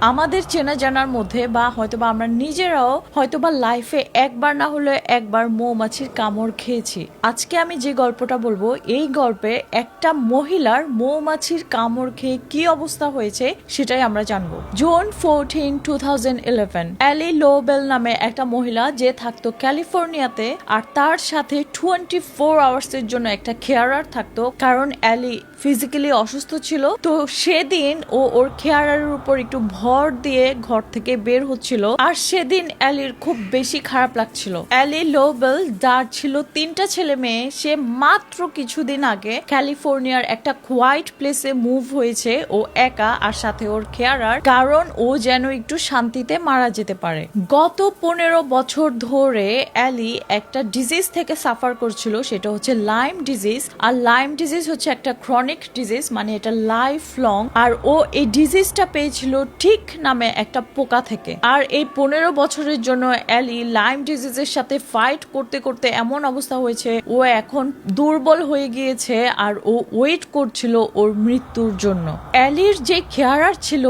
আমাদের চেনা জানার মধ্যে বা হয়তোবা আমরা নিজেরাও হয়তোবা লাইফে একবার না হলে একবার মৌমাছির কামড় খেয়েছি। আজকে আমি যে গল্পটা বলব, এই গল্পে একটা মহিলার মৌমাছির কামড় খেয়ে কি অবস্থা হয়েছে সেটাই আমরা জানব। June fourteen two thousand eleven Allie Lobel নামে একটা মহিলা যে থাকতো ক্যালিফোর্নিয়াতে আর তার সাথে টোয়েন্টি ফোর আওয়ার্স এর জন্য একটা কেয়ারার থাকতো, কারণ অ্যালি ফিজিক্যালি অসুস্থ ছিল। তো সেদিন ও ওর কেয়ারারের উপর একটু ভর দিয়ে ঘর থেকে বের হচ্ছিল। আর সেদিন অ্যালির খুব বেশি খারাপ লাগছিল। অ্যালি লোবেল, যার ছিল তিনটা ছেলে মেয়ে, সে মাত্র কিছুদিন আগে ক্যালিফোর্নিয়ার একটা কোয়াইট প্লেসে মুভ হয়েছে। ও একা আর সাথে ওর কেয়ারার, কারণ ও যেন একটু শান্তিতে মারা যেতে পারে। গত পনেরো বছর ধরে অ্যালি একটা ডিজিজ থেকে সাফার করছিল, সেটা হচ্ছে লাইম ডিজিজ আর লাইম ডিজিজ হচ্ছে একটা ক্রনিক ডিজিজ মানে এটা লাইফ লং আর ও এই ডিজিজটা পেয়েছিল ঠিক নামে একটা পোকা থেকে। আর এই পনেরো বছরের জন্য অ্যালি লাইম ডিজিজের সাথে ফাইট করতে করতে এমন অবস্থা হয়েছে, ও এখন দুর্বল হয়ে গিয়েছে আর ও ওয়েট করছিল ওর মৃত্যুর জন্য। অ্যালির যে কেয়ারার ছিল,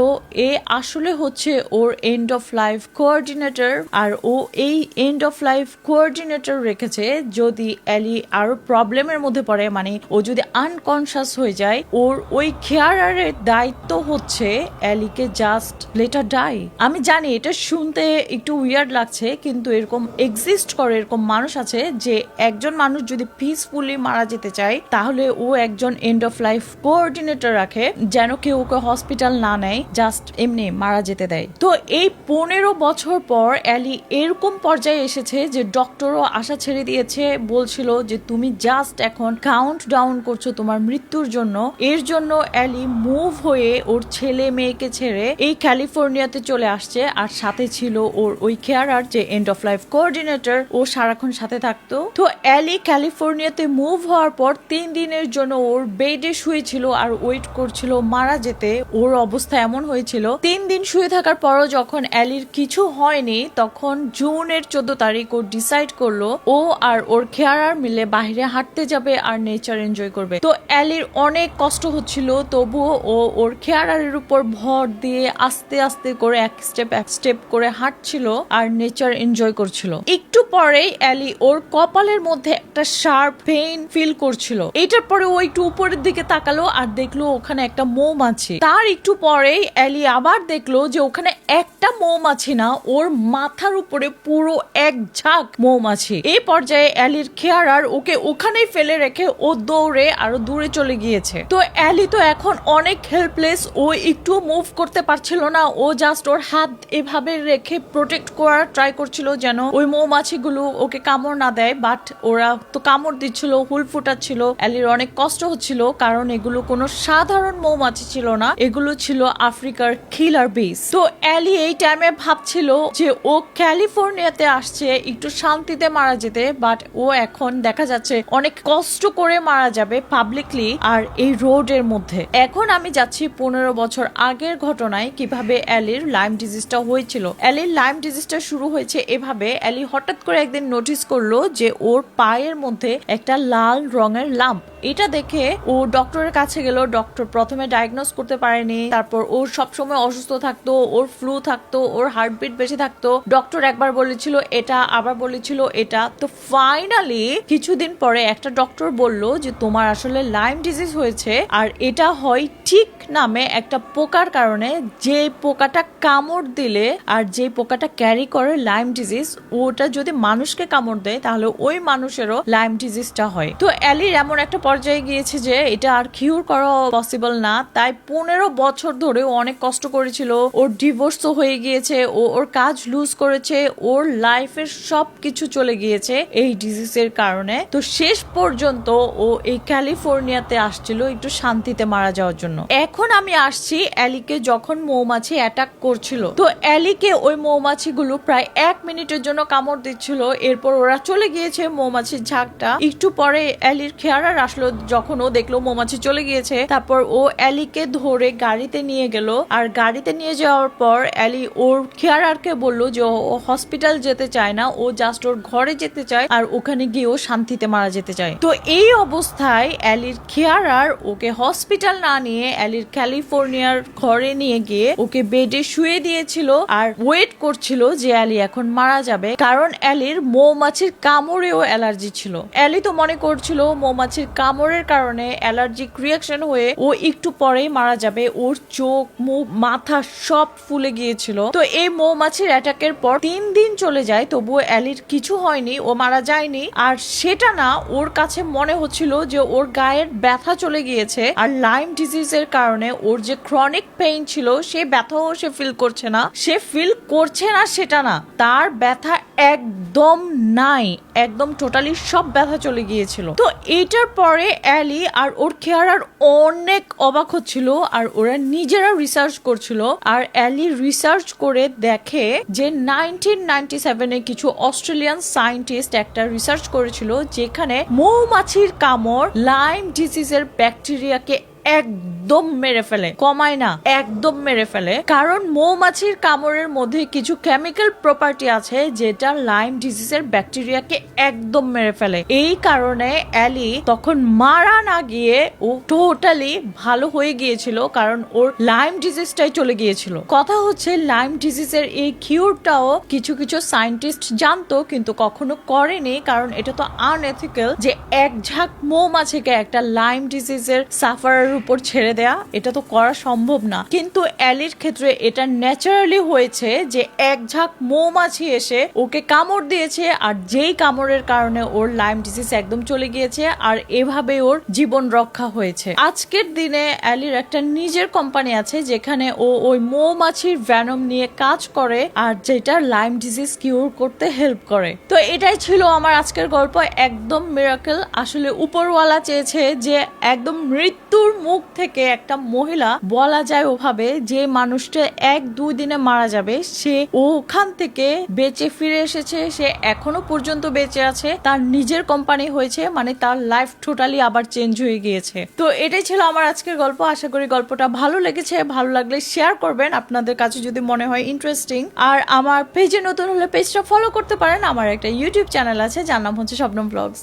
এ আসলে হচ্ছে ওর এন্ড অফ লাইফ কোঅর্ডিনেটর আর ও এই এন্ড অফ লাইফ কোঅর্ডিনেটর রেখেছে। যদি অ্যালি আরও প্রবলেমের মধ্যে পড়ে মানে ও যদি আনকনসাস হয়ে যায়, ওর ওই কেয়ারারের দায়িত্ব হচ্ছে অ্যালিকে জাস্ট লেটার ডাই আমি জানি এটা শুনতে একটু উইয়ার্ড লাগছে, কিন্তু এরকম এক্সিস্ট করে এরকম মানুষ আছে যে একজন মানুষ যদি পিসফুলি মারা যেতে চায়, তাহলে ও একজন এন্ড অফ লাইফ কোঅর্ডিনেটর রাখে, যেন কেউ ওকে হসপিটাল না নেয় জাস্ট এমনি মারা যেতে দেয়। তো এই পনেরো বছর পর অ্যালি এরকম পর্যায়ে এসেছে যে ডক্টরও আশা ছেড়ে দিয়েছে, বলছিল যে তুমি জাস্ট এখন কাউন্ট ডাউন করছ তোমার মৃত্যুর জন্য। এর জন্য অ্যালি মুভ হয়ে ওর ছেলে মেয়েকে ছেড়ে এই ক্যালিফোর্নিয়াতে চলে আসছে আর সাথে ছিল ওর ওই কেয়ারার যে এন্ড অফ লাইফ কোঅর্ডিনেটর ও সারাক্ষণ সাথে থাকতো। তো অ্যালি ক্যালিফোর্নিয়াতে মুভ হওয়ার পর তিন দিনের জন্য ওর বেডে শুয়েছিল আর ওয়েট করছিল মারা যেতে। ওর অবস্থা এমন হয়েছিল, তিন দিন শুয়ে থাকার পরও যখন অ্যালির কিছু হয়নি, তখন জুনের চোদ্দ তারিখ ও ডিসাইড করল, ও আর ওর কেয়ারার মিলে বাইরে হাঁটতে যাবে আর নেচার এনজয় করবে। তো অ্যালির অনেক কষ্ট হচ্ছিল, তবুও ও ওর কেয়ারারের উপর ভর দিয়ে আস্তে আস্তে আস্তে করে এক স্টেপ এক স্টেপ করে হাঁটছিল আর নেচার এনজয় করছিল। একটু পরেই অ্যালি ওর কপালের মধ্যে একটা শার্প পেইন ফিল করছিল। এটার পরে ও একটু উপরের দিকে তাকালো আর দেখল ওখানে একটা মৌমাছি তার একটু পরেই অ্যালি আবার দেখল যে ওখানে একটা মৌমাছি না, ওর মাথার উপরে পুরো এক ঝাঁক মৌমাছি এই পর্যায়ে অ্যালির খেয়ারার ওকে ওখানেই ফেলে রেখে ও দৌড়ে আরও দূরে চলে গিয়েছে। তো অ্যালি তো এখন অনেক হেল্পলেস ও একটু মুভ করতে পারছিল না ও জাস্ট ওর হাত এভাবে রেখে প্রোটেক্ট করার ট্রাই করছিল যেন ওই মৌমাছিগুলো ওকে কামড় না দেয় বাট ওরা তো কামড় দিচ্ছিল, হুল ফুটাচ্ছিল, অ্যালির অনেক কষ্ট হচ্ছিল, কারণ এগুলো কোনো সাধারণ মৌমাছি ছিল না, এগুলো ছিল আফ্রিকার খিলার বিস তো অ্যালি এই টাইমে ভাবছিল যে ও ক্যালিফোর্নিয়াতে আসছে, একটু শান্তিতে মারা যেতে বাট ও এখন দেখা যাচ্ছে অনেক কষ্ট করে মারা যাবে পাবলিকলি আর এই রোডের মধ্যে। এখন আমি যাচ্ছি পনেরো বছর আগের ঘটনায়, কীভাবে অ্যালির লাইম ডিজিজটা হয়েছিল। অ্যালির লাইম ডিজিজটা শুরু হয়েছে এভাবে। অ্যালি হঠাৎ করে একদিন নোটিস করল যে ওর পায়ের মধ্যে একটা লাল রঙের লাম্প এটা দেখে ও ডক্টরের কাছে গেল। ডক্টর প্রথমে ডায়াগনোস করতে পারেনি। তারপর ও সবসময় অসুস্থ থাকতো, ওর ফ্লু থাকতো, ওর হার্টবিট বেশি থাকতো। ডক্টর একবার বলেছিল, এটা আবার বলেছিল, এটা তো ফাইনালি কিছুদিন পরে একটা ডক্টর বলল যে, তোমার আসলে লাইম ডিজিজ হয়েছে, আর এটা হয় ঠিক নামে একটা পোকার কারণে। যে পোকাটা কামড় দিলে আর যে পোকাটা ক্যারি করে লাইম ডিজিজ ওটা যদি মানুষকে কামড় দেয়, তাহলে ওই মানুষেরও লাইম ডিজিজটা হয়। তো অ্যালির এমন একটা পর্যায়ে গিয়েছে যে এটা আর কিউর করা পসিবল না। তাই পনেরো বছর ধরে ও অনেক কষ্ট করেছিল। ওর ডিভোর্স হয়ে গিয়েছে। ও ওর কাজ লুজ করেছে। ওর লাইফের সব কিছু চলে গিয়েছে এই ডিজিজের কারণে। তো শেষ পর্যন্ত ও এই ক্যালিফোর্নিয়াতে আসছিল একটু শান্তিতে মারা যাওয়ার জন্য। এখন আমি আসছি অ্যালিকে যখন মৌমাছি অ্যাটাক করছিল। তো অ্যালিকে ওই মৌমাছিগুলো প্রায় এক মিনিটের জন্য কামড় দিচ্ছিল। এরপর ওরা চলে গিয়েছে মৌমাছির ঝাঁকটা। একটু পরে অ্যালির খেয়ারার আসলো যখন ও দেখল মৌমাছি চলে গিয়েছে, তারপর ও অ্যালিকে ধরে গাড়িতে নিয়ে গেল। আর গাড়িতে নিয়ে যাওয়ার পর অ্যালি ওর কেয়ারারকে বলল যে ও হসপিটাল যেতে চায় না, ও জাস্ট ওর ঘরে যেতে চায় আর ওখানে গিয়ে ও শান্তিতে মারা যেতে চায়। তো এই অবস্থায় অ্যালির কেয়ারার ওকে হসপিটাল না নিয়ে অ্যালির ক্যালিফোর্নিয়ার ঘরে নিয়ে গিয়ে ওকে বেডে শুয়ে দিয়েছিল আর ওয়েট করছিল যে অ্যালি এখন মারা যাবে। কারণ অ্যালির মৌমাছির কামড়েও অ্যালার্জি ছিল। অ্যালি তো মনে করছিল মৌমাছির কামড়ের কারণে অ্যালার্জিক রিয়াকশন হয়ে ও একটু পরেই মারা যাবে। ওর চোখ, মুখ, মাথা সব ফুলে গিয়েছিল। তো এই মৌমাছির অ্যাটাকের পর তিন দিন চলে যায়, তবুও অ্যালির কিছু হয়নি, ও মারা যায়নি। আর সেটা না, ওর কাছে মনে হচ্ছিল যে ওর গায়ের ব্যথা চলে গিয়েছে। আর লাইম ডিজিজের কারণে ওর যে ক্রনিক পেইন ছিল, সে ব্যথাও সে ফিল করছে না। সে ফিল করছে না সেটা না, তার ব্যথা একদম নাই, একদম টোটালি সব ব্যথা চলে গিয়েছিল। তো এইটার পরে অ্যালি আর ওর কেয়ারার অনেক অবাক হচ্ছিল আর ওরা নিজেরা রিসার্চ করছিল আর অ্যালি রিসার্চ করে দেখে যে নাইনটিন নাইনটি সেভেনে কিছু অস্ট্রেলিয়ান সায়েন্টিস্ট একটা রিসার্চ করেছিল যেখানে মৌমাছির কামড় লাইম ডিজিজের ব্যাকটেরিয়াকে একদম মেরে ফেলে, কমায় না, একদম মেরে ফেলে। কারণ মৌমাছির কামড়ের মধ্যে কিছু কেমিক্যাল প্রপার্টি আছে যেটা লাইম ডিজিজের ব্যাকটেরিয়াকে একদম মেরে ফেলে। এই কারণে অ্যালি তখন মারা না গিয়ে ও টোটালি ভালো হয়ে গিয়েছিল, কারণ ওর লাইম ডিজিজটাই চলে গিয়েছিল। কথা হচ্ছে লাইম ডিজিজের এই কিউরটাও কিছু কিছু সায়েন্টিস্ট জানতো, কিন্তু কখনো করেনি, কারণ এটা তো আনএথিক্যাল যে এক ঝাঁক মৌমাছিকে একটা লাইম ডিজিজের সাফারের উপর ছেড়ে দেয়া, এটা তো করা সম্ভব না। কিন্তু অ্যালির ক্ষেত্রে এটা ন্যাচারালি হয়েছে যে এক ঝাঁক মৌমাছি এসে ওকে কামড় দিয়েছে আর যেই কামড়ের কারণে ওর লাইম ডিজিজ একদম চলে গিয়েছে আর এভাবে ওর জীবন রক্ষা হয়েছে। আজকের দিনে অ্যালির একটা নিজের কোম্পানি আছে যেখানে ও ওই মৌমাছির ভ্যানম নিয়ে কাজ করে আর যেটা লাইম ডিজিজ কিউর করতে হেল্প করে। তো এটাই ছিল আমার আজকের গল্প। একদম মিরাকেল আসলে উপরওয়ালা চেয়েছে যে একদম মৃত্যুর মুখ থেকে একটা মহিলা, বলা যায় ওভাবে যে মানুষটা এক দুই দিনে মারা যাবে, সে ওখান থেকে বেঁচে ফিরে এসেছে, সে এখনও পর্যন্ত বেঁচে আছে, তার নিজের কোম্পানি হয়েছে মানে তার লাইফ টোটালি আবার চেঞ্জ হয়ে গিয়েছে। তো এটাই ছিল আমার আজকের গল্প, আশা করি গল্পটা ভালো লেগেছে, ভালো লাগলে শেয়ার করবেন, আপনাদের কাছে যদি মনে হয় ইন্টারেস্টিং আর আমার পেজে নতুন হলে পেজটা ফলো করতে পারেন, আমার একটা ইউটিউব চ্যানেল আছে, যার নাম হচ্ছে শবনম ব্লগস